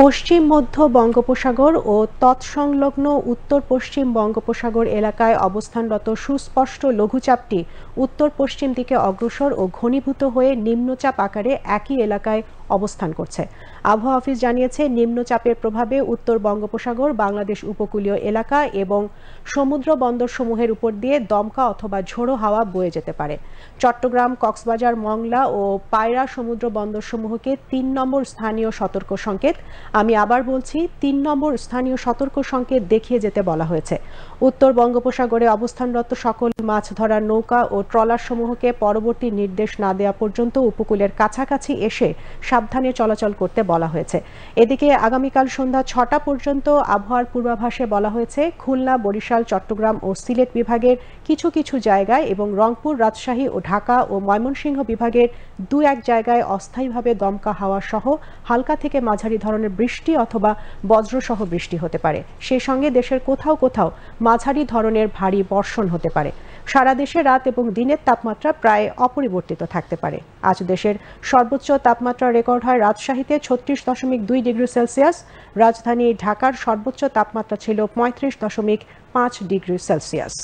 পশ্চিম মধ্য বঙ্গোপসাগর ও তৎসংলগ্ন উত্তর পশ্চিম বঙ্গোপসাগর এলাকায় অবস্থানরত সুস্পষ্ট লঘুচাপটি উত্তর পশ্চিম দিকে অগ্রসর ও ঘনীভূত হয়ে নিম্নচাপ আকারে একই এলাকায় অবস্থান করছে। আবহাওয়া অফিস জানিয়েছে, নিম্নচাপের প্রভাবে উত্তর বঙ্গোপসাগর, বাংলাদেশ উপকূলীয় এলাকা এবং সমুদ্র বন্দরসমূহের উপর দিয়ে দমকা অথবা ঝোড়ো হাওয়া বয়ে যেতে পারে। চট্টগ্রাম, কক্সবাজার, মংলা ও পায়রা সমুদ্র বন্দরসমূহকে তিন নম্বর স্থানীয় সতর্ক সংকেত। আমি আবার বলছি, তিন নম্বর স্থানীয় সতর্ক সংকেত দেখিয়ে যেতে বলা হয়েছে। উত্তর বঙ্গোপসাগরে অবস্থানরত সকল মাছ ধরার নৌকা ও ট্রলার সমূহকে পরবর্তী নির্দেশ না দেওয়া পর্যন্ত উপকূলের কাছাকাছি এসে সাবধানে চলাচল করতে বলা হয়েছে। এদিকে আগামীকাল সন্ধ্যা ছটা পর্যন্ত আবহাওয়ার পূর্বাভাসে বলা হয়েছে, খুলনা, বরিশাল, চট্টগ্রাম ও সিলেট বিভাগের কিছু কিছু জায়গায় এবং রংপুর, রাজশাহী ও ঢাকা ও ময়মনসিংহ বিভাগের দু এক জায়গায় অস্থায়ীভাবে দমকা হাওয়া সহ হালকা থেকে মাঝারি ধরনের বৃষ্টি অথবা বজ্রসহ বৃষ্টি হতে পারে। সেই সঙ্গে দেশের কোথাও কোথাও মাঝারি ধরনের ভারী বর্ষণ হতে পারে। সারা দেশে রাত এবং দিনের তাপমাত্রা প্রায় অপরিবর্তিত থাকতে পারে। আজ দেশের সর্বোচ্চ তাপমাত্রা রেকর্ড হয় রাজশাহীতে ছত্রিশ দশমিক দুই ডিগ্রি সেলসিয়াস, রাজধানী ঢাকার সর্বোচ্চ তাপমাত্রা ছিল পঁয়ত্রিশ দশমিক পাঁচ ডিগ্রি সেলসিয়াস।